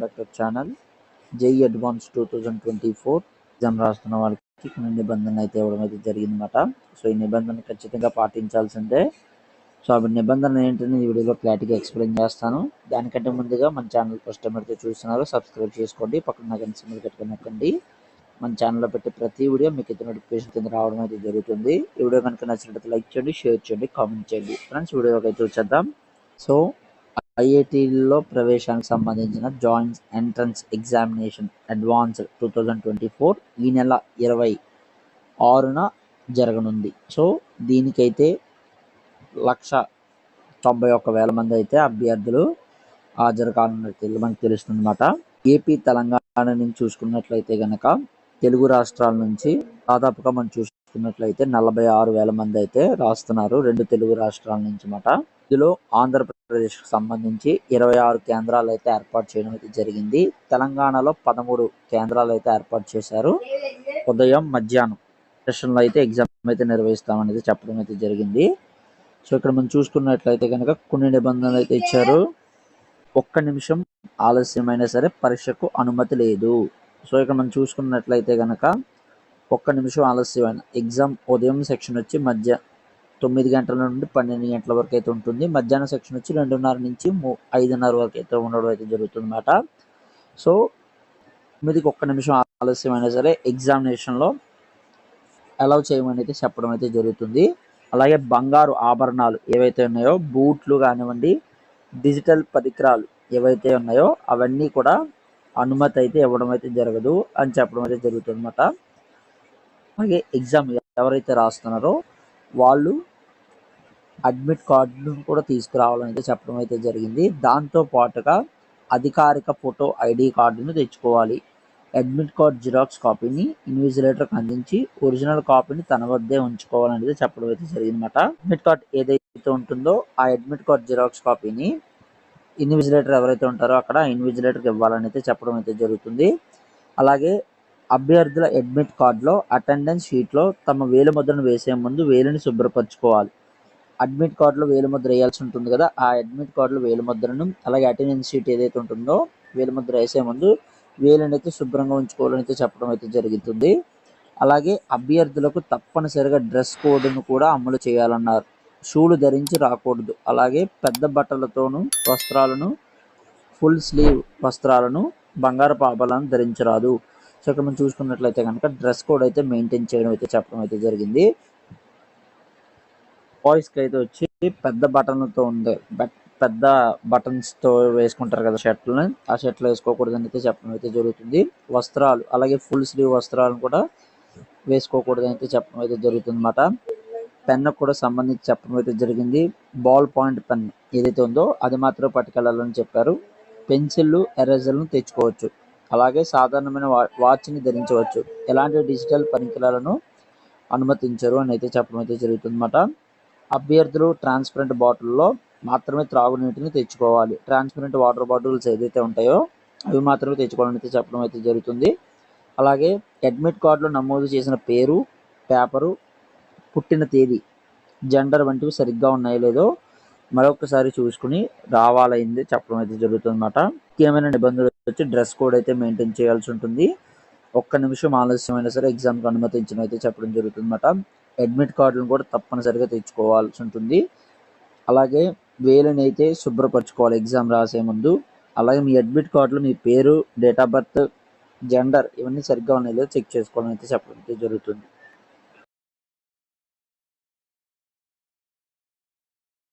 Conductor channel జై advance two thousand twenty four exam రాస్తున్న వాళ్ళకి కొన్ని నిబంధనలు అయితే ఇవ్వడం అయితే జరిగిందన్నమాట. సో ఈ నిబంధన ఖచ్చితంగా పాటించాల్సిందే. సో అవి నిబంధనలు ఏంటని ఈ వీడియోలో క్లారిటీగా ఎక్స్ప్లెయిన్ చేస్తాను. దానికంటే ముందుగా మన ఛానల్ ఫస్ట్ టైం అయితే చూస్తున్నారో సబ్స్క్రైబ్ చేసుకోండి. పక్కన గంట సింబల్ పెట్టుకుని నొక్కండి. మన ఛానల్లో పెట్టే ప్రతి వీడియో మీకు ఇతర నోటిఫికేషన్ కింద రావడం అయితే జరుగుతుంది. ఈ వీడియో కనుక నచ్చినట్లయితే లైక్ చేయండి షేర్ చేయండి కామెంట్ చేయండి. ఫ్రెండ్స్ వీడియోకి అయితే వచ్చేద్దాం. సో ఐఐటీలో ప్రవేశానికి సంబంధించిన joint entrance examination advanced two thousand twenty four ఈ నెల ఇరవై ఆరున జరగనుంది. సో దీనికైతే లక్ష తొంభై ఒక్క వేల మంది అయితే అభ్యర్థులు హాజరు కానున్నట్టు మనకు తెలుస్తుంది అనమాట ఏపీ తెలంగాణ నుంచి చూసుకున్నట్లయితే కనుక తెలుగు రాష్ట్రాల నుంచి దాదాపుగా మనం చూసుకున్నట్లయితే నలభై ఆరు వేల మంది అయితే రాస్తున్నారు రెండు తెలుగు రాష్ట్రాల నుంచి మాట. ఇందులో ఆంధ్రప్రదేశ్కి సంబంధించి ఇరవై ఆరు కేంద్రాలు అయితే ఏర్పాటు చేయడం అయితే జరిగింది. తెలంగాణలో పదమూడు కేంద్రాలు అయితే ఏర్పాటు చేశారు. ఉదయం మధ్యాహ్నం సెషన్లో అయితే ఎగ్జామ్ అయితే నిర్వహిస్తామనేది చెప్పడం అయితే జరిగింది. సో ఇక్కడ మనం చూసుకున్నట్లయితే కనుక కొన్ని నిబంధనలు అయితే ఇచ్చారు. ఒక్క నిమిషం ఆలస్యమైనా సరే పరీక్షకు అనుమతి లేదు. సో ఇక్కడ మనం చూసుకున్నట్లయితే కనుక ఒక్క నిమిషం ఆలస్యమైన. ఎగ్జామ్ ఉదయం సెక్షన్ వచ్చి మధ్య తొమ్మిది గంటల నుండి పన్నెండు గంటల వరకు అయితే ఉంటుంది. మధ్యాహ్నం సెక్షన్ వచ్చి రెండున్నర నుంచి మూ ఐదున్నర వరకు అయితే ఉండడం అయితే జరుగుతుందన్నమాట. సో తొమ్మిదికి ఒక్క నిమిషం ఆలస్యమైనా సరే ఎగ్జామినేషన్లో అలౌ చేయమని అయితే చెప్పడం అయితే జరుగుతుంది. అలాగే బంగారు ఆభరణాలు ఏవైతే ఉన్నాయో బూట్లు కానివ్వండి డిజిటల్ పరికరాలు ఏవైతే ఉన్నాయో అవన్నీ కూడా అనుమతి అయితే ఇవ్వడం అయితే జరగదు అని చెప్పడం అయితే జరుగుతుంది అన్నమాట అలాగే ఎగ్జామ్ ఎవరైతే రాస్తున్నారో వాళ్ళు అడ్మిట్ కార్డును కూడా తీసుకురావాలని అయితే చెప్పడం అయితే జరిగింది. దాంతో పాటుగా అధికారిక ఫోటో ఐడి కార్డును తెచ్చుకోవాలి. అడ్మిట్ కార్డ్ జిరాక్స్ కాపీని ఇన్విజిలేటర్కి అందించి ఒరిజినల్ కాపీని తన వద్దే ఉంచుకోవాలనేది చెప్పడం అయితే జరిగిందన్నమాట. అడ్మిట్ కార్డ్ ఏదైతే ఉంటుందో ఆ అడ్మిట్ కార్డ్ జిరాక్స్ కాపీని ఇన్విజిలేటర్ ఎవరైతే ఉంటారో అక్కడ ఇన్విజిలేటర్కి ఇవ్వాలని అయితే చెప్పడం అయితే జరుగుతుంది. అలాగే అభ్యర్థుల అడ్మిట్ కార్డులో అటెండెన్స్ షీట్లో తమ వేలు ముద్రను వేసే ముందు వేలుని శుభ్రపరచుకోవాలి. అడ్మిట్ కార్డులో వేలు ముద్ర వేయాల్సి ఉంటుంది కదా ఆ అడ్మిట్ కార్డులో వేలు ముద్రను అలాగే అటెండెన్స్ షీట్ ఏదైతే ఉంటుందో వేలు ముద్ర వేసే ముందు వేలుని అయితే శుభ్రంగా ఉంచుకోవాలని అయితే చెప్పడం అయితే జరుగుతుంది. అలాగే అభ్యర్థులకు తప్పనిసరిగా డ్రెస్ కోడ్ను కూడా అమలు చేయాలన్నారు. షూలు ధరించి రాకూడదు. అలాగే పెద్ద బట్టలతోనూ వస్త్రాలను ఫుల్ స్లీవ్ వస్త్రాలను బంగారు పాపాలను ధరించరాదు. సో ఇక్కడ మనం చూసుకున్నట్లయితే కనుక డ్రెస్ కోడ్ అయితే మెయింటైన్ చేయడం అయితే చెప్పడం అయితే జరిగింది. బాయ్స్కి అయితే వచ్చి పెద్ద బటన్లతో ఉండే పెద్ద బటన్స్తో వేసుకుంటారు కదా షర్ట్లని. ఆ షర్ట్లు వేసుకోకూడదని అయితే చెప్పడం అయితే జరుగుతుంది. వస్త్రాలు అలాగే ఫుల్ స్లీవ్ వస్త్రాలను కూడా వేసుకోకూడదని అయితే చెప్పడం అయితే జరుగుతుంది అనమాట పెన్ను కూడా సంబంధించి చెప్పడం అయితే జరిగింది. బాల్ పాయింట్ పెన్ ఏదైతే ఉందో అది మాత్రం పట్టుకెళ్ళాలని చెప్పారు. పెన్సిళ్ళు ఎరేజర్లను తెచ్చుకోవచ్చు. అలాగే సాధారణమైన వాచ్ని ధరించవచ్చు. ఎలాంటి డిజిటల్ పరికరాలను అనుమతించరు అని అయితే చెప్పడం అయితే జరుగుతుందన్నమాట. అభ్యర్థులు ట్రాన్స్పరెంట్ బాటిల్లో మాత్రమే త్రాగునీటిని తెచ్చుకోవాలి. ట్రాన్స్పరెంట్ వాటర్ బాటిల్స్ ఏదైతే ఉంటాయో అవి మాత్రమే తెచ్చుకోవాలని అయితే చెప్పడం అయితే జరుగుతుంది. అలాగే అడ్మిట్ కార్డులో నమోదు చేసిన పేరు పేపరు పుట్టిన తేదీ జెండర్ వంటివి సరిగ్గా ఉన్నాయో లేదో మరొకసారి చూసుకుని రావాలైంది చెప్పడం అయితే జరుగుతుంది అన్నమాట ముఖ్యమైన నిబంధనలు వచ్చి డ్రెస్ కోడ్ అయితే మెయింటైన్ చేయాల్సి ఉంటుంది. ఒక్క నిమిషం ఆలస్యమైనా సరే ఎగ్జామ్కి అనుమతించడం అయితే చెప్పడం జరుగుతుంది అనమాట అడ్మిట్ కార్డులను కూడా తప్పనిసరిగా తెచ్చుకోవాల్సి ఉంటుంది. అలాగే వేలని అయితే శుభ్రపరచుకోవాలి ఎగ్జామ్ రాసే ముందు. అలాగే మీ అడ్మిట్ కార్డులో మీ పేరు డేట్ ఆఫ్ బర్త్ జెండర్ ఇవన్నీ సరిగ్గా ఉన్నాయో చెక్ చేసుకోవాలని అయితే చెప్పడం అయితే జరుగుతుంది.